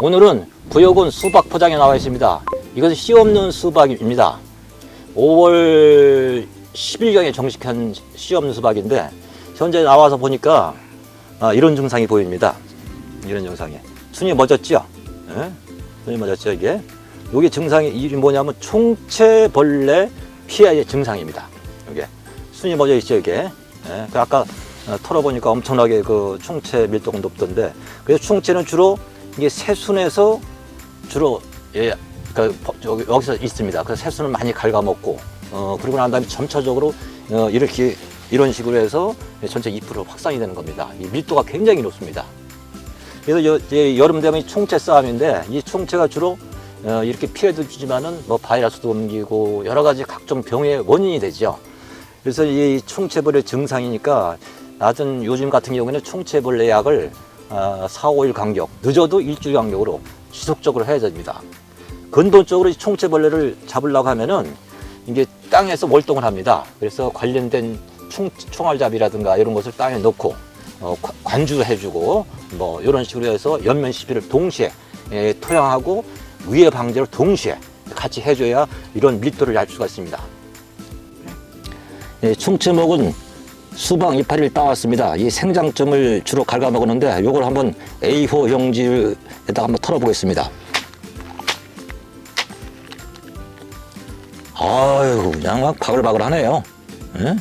오늘은 부여군 수박 포장에 나와 있습니다. 이것은 씨 없는 수박입니다. 5월 10일경에 정식한 씨 없는 수박인데 현재 나와서 보니까 아, 이런 증상이 보입니다. 이런 증상이 순이 멎었죠? 예? 순이 멎었죠 이게? 여기 증상이 이게 뭐냐면 총체벌레 피해의 증상입니다. 이게 순이 멎어 있죠 이게? 예? 그 아까 어, 털어보니까 엄청나게 그 총체 밀도가 높던데 그래서 총체는 주로 이게 새순에서 주로 예, 그 버- 여기, 여기서 있습니다. 그래서 새순을 많이 ఘ아먹고 어, 그리고 난 다음에 점차적으로 어, 이렇게 이런 식으로 해서 전체 잎으로 확산이 되는 겁니다. 이 밀도가 굉장히 높습니다. 그래서 여, 이제 여름 되면 이 총체 싸움인데 이 총체가 주로 어, 이렇게 피해도 주지만은 뭐 바이러스도 옮기고 여러 가지 각종 병의 원인이 되죠. 그래서 이 총체벌레 증상이니까 낮은 요즘 같은 경우에는 총체벌레 약을 어, 4, 5일 간격, 늦어도 일주일 간격으로 지속적으로 해야 됩니다. 근본적으로 이 총체벌레를 잡으려고 하면은 이게 땅에서 월동을 합니다. 그래서 관련된 총, 총알잡이라든가 이런 것을 땅에 넣고 어, 관- 관주해주고 뭐 이런 식으로 해서 연면 시비를 동시에 예, 토양하고 위해 방제를 동시에 같이 해줘야 이런 밀도를 알 수가 있습니다. 예, 충치목은 수박 이파리를 따왔습니다. 이 생장점을 주로 갉아 먹었는데 이걸 한번 A4 용지에다가 한번 털어보겠습니다. 아유, 그냥 막 바글바글하네요. 예?